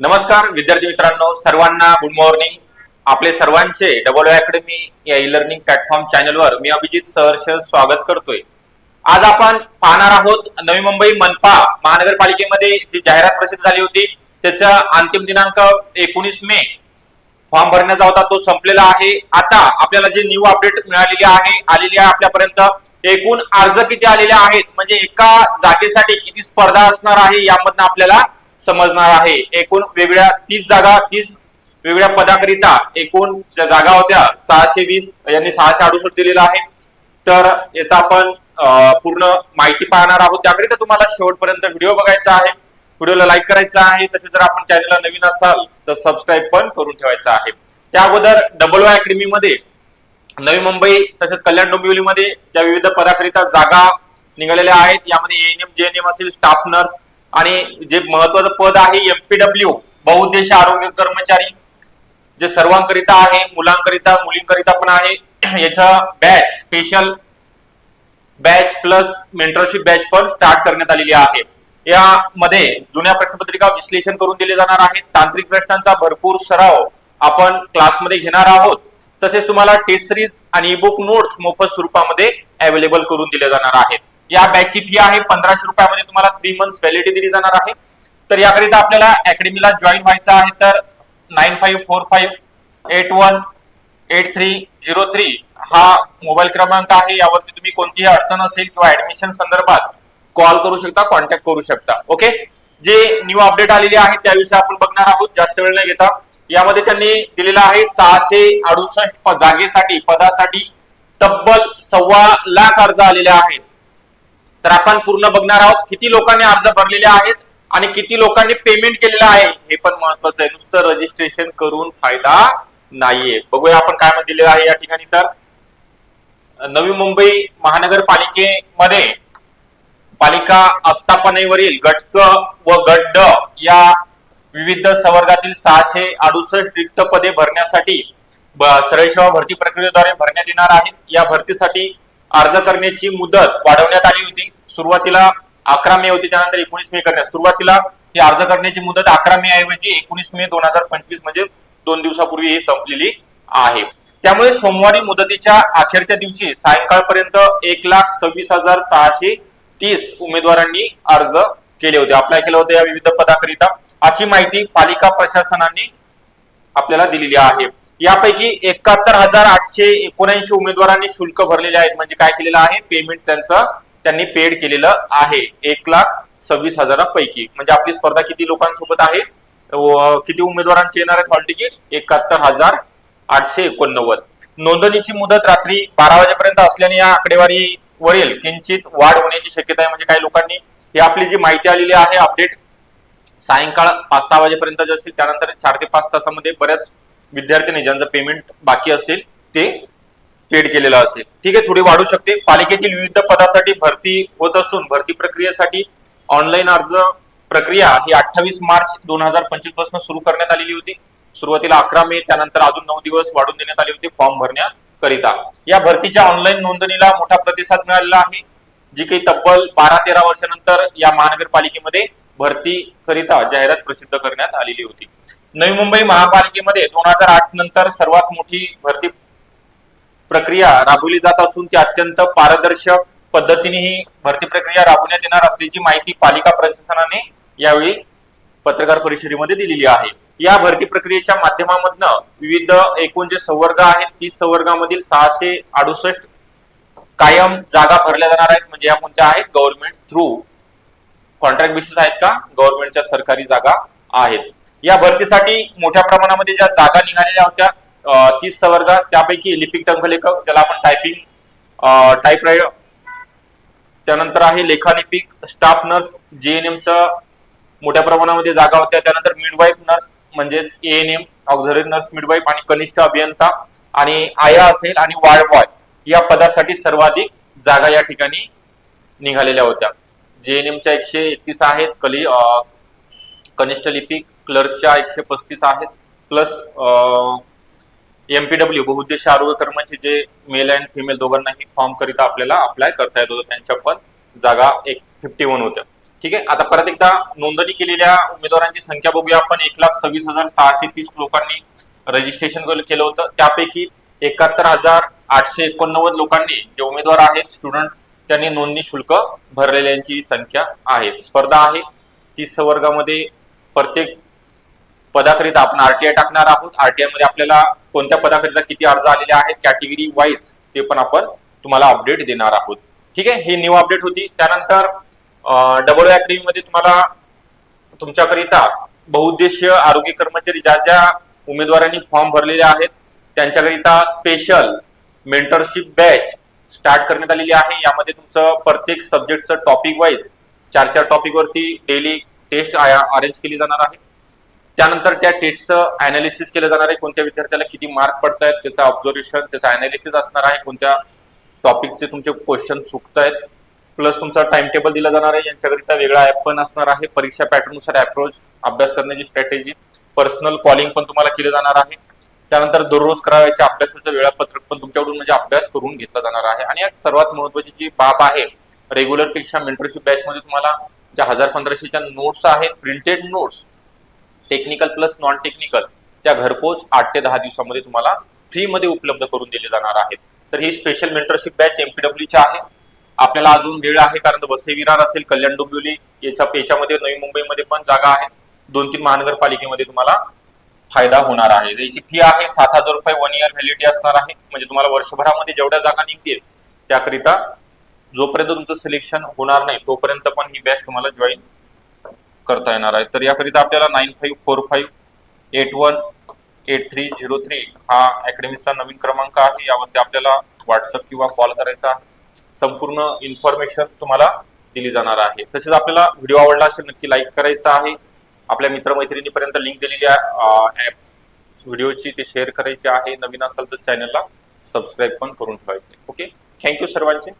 नमस्कार विद्यार्थी मित्रांनो सर्वांना गुड मॉर्निंग आपले सर्वांचे डबल अकॅडमी या ई लर्निंग प्लॅटफॉर्म चॅनलवर मी अभिजित सहर्ष स्वागत करतोय. आज आपण पाहणार आहोत नवी मुंबई मनपा महानगरपालिकेमध्ये जी जाहिरात प्रसिद्ध झाली होती त्याचा अंतिम दिनांक एकोणीस मे. फॉर्म भरण्याचा होता तो संपलेला आहे. आता आपल्याला जे न्यू अपडेट मिळालेली आहे आलेली आहे आपल्यापर्यंत एकूण अर्ज किती आलेले आहेत? म्हणजे एका जागेसाठी किती स्पर्धा असणार आहे यामधनं आपल्याला समजणार आहे. एकूण वेगळ्या तीस जागा तीस वेगळ्या पदाकरिता एकूण ज्या जागा होत्या सहाशे वीस यांनी सहाशे अडुसष्ट दिलेला आहे. तर याचा आपण पूर्ण माहिती पाहणार आहोत. त्याकरिता तुम्हाला शेवटपर्यंत व्हिडिओ बघायचा आहे. व्हिडिओला लाईक करायचा आहे. तसेच जर आपण चॅनलला नवीन असाल तर सबस्क्राईब पण करून ठेवायचा आहे. त्या अगोदर डबल वाय अकॅडमीमध्ये नवी मुंबई तसेच कल्याण डोंबिवलीमध्ये ज्या विविध पदाकरिता जागा निघालेल्या आहेत यामध्ये एएनएम जेएनएम असेल स्टाफ नर्स आणि जे महत्वाचं पद आहे एमपीडब्ल्यू बहुउद्देशीय आरोग्य कर्मचारी जे सर्वांकरिता आहे मुलांकरिता मुलींकरिता पण आहे याचा batch special batch plus mentorship batch पण स्टार्ट करण्यात आलेली आहे. यामध्ये जुन्या प्रश्नपत्रिका विश्लेषण करून दिले जाणार आहेत. तांत्रिक प्रश्नांचा भरपूर सराव आपण क्लासमध्ये घेणार आहोत. तसेच तुम्हाला टेस्ट सिरीज आणि बुक नोट्स मोफत स्वरूपामध्ये अवेलेबल करून दिले जाणार आहेत. या बॅचची फी आहे पंधराशे रुपयामध्ये तुम्हाला थ्री मंथ्स व्हॅलिडिटी दिली जाणार आहे. तर याकरिता आपल्याला अकॅडमीला जॉईन व्हायचं आहे तर nine five four five eight one eight three zero three हा मोबाईल क्रमांक आहे. यावरती तुम्ही कोणतीही अडचण असेल किंवा ऍडमिशन संदर्भात कॉल करू शकता कॉन्टॅक्ट करू शकता. ओके जे न्यू अपडेट आलेली आहे त्याविषयी आपण बघणार आहोत. जास्त वेळ नाही घेता. यामध्ये त्यांनी दिलेला आहे सहाशे अडुसष्ट जागेसाठी पदासाठी तब्बल सव्वा लाख अर्ज आलेले आहेत. तर आपण पूर्ण बघणार आहोत किती लोकांनी अर्ज भरलेले आहेत आणि किती लोकांनी पेमेंट केलेलं आहे. हे पण महत्वाचं आहे. नुसतं रजिस्ट्रेशन करून फायदा नाहीये. बघूया आपण काय दिलेलं आहे या ठिकाणी तर. नवी मुंबई महानगरपालिकेमध्ये पालिका आस्थापनेवरील गटक व गड्ड या विविध संवर्गातील सहाशे अडुसष्ट रिक्त पदे भरण्यासाठी सरळ सेवा भरती प्रक्रियेद्वारे भरण्यात येणार आहेत. या भरतीसाठी अर्ज करण्याची मुदत वाढवण्यात आली होती. सुरुवातीला अकरा मे होती त्यानंतर एकोणीस मे करण्यात. सुरुवातीला ही अर्ज करण्याची मुदत अकरा मे ऐवजी एकोणीस मे दोन हजार पंचवीस म्हणजे दोन दिवसापूर्वी ही संपलेली आहे. त्यामुळे सोमवारी मुदतीच्या अखेरच्या दिवशी सायंकाळपर्यंत एक लाख सव्वीस हजार सहाशे तीस उमेदवारांनी अर्ज केले होते. अप्लाय केलं होतं या विविध पदाकरिता. अशी माहिती पालिका प्रशासनाने आपल्याला दिलेली आहे. यापैकी एकाहत्तर हजार आठशे एकोणऐंशी उमेदवारांनी शुल्क भरलेले आहेत. म्हणजे काय केलेलं आहे? पेमेंट त्यांचं त्यांनी पेड केलेलं आहे. एक लाख सव्वीस हजारापैकी. म्हणजे आपली स्पर्धा किती लोकांसोबत आहे? किती उमेदवारांची येणार आहेत हॉल तिकीट एकाहत्तर हजार आठशे एकोणनव्वद. नोंदणीची मुदत रात्री बारा वाजेपर्यंत असल्याने या आकडेवारीवरील किंचित वाढ होण्याची शक्यता आहे. म्हणजे काही लोकांनी ही आपली जी माहिती आलेली आहे अपडेट सायंकाळ पाच सहा वाजेपर्यंत जे असेल त्यानंतर चार ते पाच तासामध्ये बऱ्याच विद्यार्थ्यांनी ज्यांचं पेमेंट बाकी असेल ते पेड केलेलं असेल. ठीक आहे थोडी वाढू शकते. पालिकेतील विविध पदासाठी भरती होत असून भरती प्रक्रियेसाठी ऑनलाईन अर्ज प्रक्रिया ही अठ्ठावीस मार्च दोन हजार पंचवीसपासून सुरू करण्यात आलेली होती. सुरुवातीला अकरा मे त्यानंतर अजून नऊ दिवस वाढून देण्यात आले होते फॉर्म भरण्याकरिता. या भरतीच्या ऑनलाईन नोंदणीला मोठा प्रतिसाद मिळालेला आहे. जी काही तब्बल बारा तेरा वर्षानंतर या महानगरपालिकेमध्ये भरती करिता जाहिरात प्रसिद्ध करण्यात आलेली होती. नवी मुंबई महापालिकेमध्ये दोन हजार आठ नंतर सर्वात मोठी भरती प्रक्रिया राबवली जात असून ती अत्यंत पारदर्शक पद्धतीने ही भरती प्रक्रिया राबवण्यात येणार असल्याची माहिती पालिका प्रशासनाने यावेळी पत्रकार परिषदेमध्ये दिलेली आहे. या भरती प्रक्रियेच्या माध्यमामधनं विविध एकूण जे संवर्ग आहेत तीस संवर्गामधील सहाशे अडुसष्ट कायम जागा भरल्या जाणार आहेत. म्हणजे या कोणत्या आहेत? Government through. कॉन्ट्रॅक्ट बेसिस आहेत का? गव्हर्नमेंटच्या सरकारी जागा आहेत. या भरतीसाठी मोठ्या प्रमाणामध्ये ज्या जागा निघालेल्या होत्या तीस सवर्गा त्यापैकी लिपिक टंकलेखक ज्याला आपण टायपिंग टाईप राईड त्यानंतर आहे लेखालिपिक स्टाफ नर्स जेएनएमच्या मोठ्या प्रमाणामध्ये जागा होत्या. त्यानंतर मिडवाईफ नर्स म्हणजेच एएनएम ऑक्झरी नर्स मिडवाईफ आणि कनिष्ठ अभियंता आणि आया असेल आणि वार्ड बॉय या पदासाठी सर्वाधिक जागा या ठिकाणी निघालेल्या होत्या. जेएनएमच्या एकशे एकतीस आहेत कली कनिष्ठ लिपिक क्लर्कच्या एकशे पस्तीस आहेत. प्लस एमपीडब्ल्यू बहुउद्देशीय आरोग्य कर्मचे जे मेल अँड फिमेल दोघांनाही फॉर्म करिता आपल्याला अप्लाय करता येत होतं. त्यांच्या पण जागा एक फिफ्टी वन होत्या. ठीक आहे? आता परत एकदा नोंदणी केलेल्या उमेदवारांची संख्या बघूया. आपण एक लाख सव्वीस हजार सहाशे तीस लोकांनी रजिस्ट्रेशन केलं होतं. त्यापैकी एकाहत्तर हजार आठशे एकोणनव्वद लोकांनी जे उमेदवार आहेत स्टुडंट त्यांनी नोंदणी शुल्क भरलेल्यांची संख्या आहे. स्पर्धा आहे. तीस वर्गामध्ये प्रत्येक पदाकरिता आपण आरटीआय टाकणार आहोत. आरटीआयमध्ये आपल्याला कोणत्या पदाकरिता किती अर्ज आलेले आहेत कॅटेगरी वाईज ते पण आपण तुम्हाला अपडेट देणार आहोत. ठीक आहे? ही न्यू अपडेट होती. त्यानंतर डबल अकॅडमी मध्ये तुम्हाला तुमच्याकरिता बहुउद्देशीय आरोग्य कर्मचारी ज्या ज्या उमेदवारांनी फॉर्म भरलेले आहेत त्यांच्याकरिता स्पेशल मेंटरशिप बॅच स्टार्ट करण्यात आलेली आहे. यामध्ये तुमचं प्रत्येक सब्जेक्टचं टॉपिक वाईज चार चार टॉपिकवरती डेली टेस्ट अरेंज केली जाणार आहे. त्यानंतर त्या टेस्टचं अनालिसिस केलं जाणार आहे. कोणत्या विद्यार्थ्याला किती मार्क पडत आहेत त्याचं ऑब्झर्वेशन त्याचं अनालिसिस असणार आहे. कोणत्या टॉपिकचे तुमचे क्वेश्चन चुकत आहेत प्लस तुमचा टाइम टेबल दिला जाणार आहे. यांच्याकरिता वेगळा ऍप पण असणार आहे. परीक्षा पॅटर्ननुसार अप्रोच अभ्यास करण्याची स्ट्रॅटेजी पर्सनल कॉलिंग पण तुम्हाला केलं जाणार आहे. त्यानंतर दररोज करावयाच्या अभ्यासाचं वेळापत्रक पण तुमच्याकडून म्हणजे अभ्यास करून घेतला जाणार आहे. आणि एक सर्वात महत्वाची जी बाब आहे रेग्युलरपेक्षा मेंटरशिप बॅच मध्ये तुम्हाला ज्या हजार पंधराशेच्या नोट्स आहेत printed notes technical plus non technical त्या घरपोच आठ ते दहा दिवसामध्ये तुम्हाला फ्रीमध्ये उपलब्ध करून दिले जाणार आहेत. तर ही स्पेशल मेंटरशिप बॅच एमपीडब्ल्यूची आहे. आपल्याला अजून वेळ आहे कारण वसई विरार असेल कल्याण डोंबिवली याच्या याच्यामध्ये नवी मुंबईमध्ये पण जागा आहे. दोन तीन महानगरपालिकेमध्ये तुम्हाला फायदा होणार आहे. याची फी आहे सात हजार रुपये वन इयर व्हॅलिडिटी असणार आहे. म्हणजे तुम्हाला वर्षभरामध्ये जेवढ्या जागा निघतील त्याकरिता जोपर्यंत तुमचं सिलेक्शन होणार नाही तोपर्यंत पण ही बॅच तुम्हाला जॉईन करता येणार आहे. तर याकरिता आपल्याला nine five four five eight one eight three zero three हा अकॅडमीचा नवीन क्रमांक आहे. यावरती आपल्याला व्हॉट्सअप किंवा कॉल करायचा आहे. संपूर्ण इन्फॉर्मेशन तुम्हाला दिली जाणार आहे. तसेच आपल्याला व्हिडिओ आवडला असेल नक्की लाईक करायचा आहे. आपल्या मित्रमैत्रिणीपर्यंत लिंक दिलेली आहे ॲप व्हिडिओची ते शेअर करायची आहे. नवीन असेल तर चॅनलला सबस्क्राईब पण करून ठेवायचे. ओके थँक्यू सर्वांचे.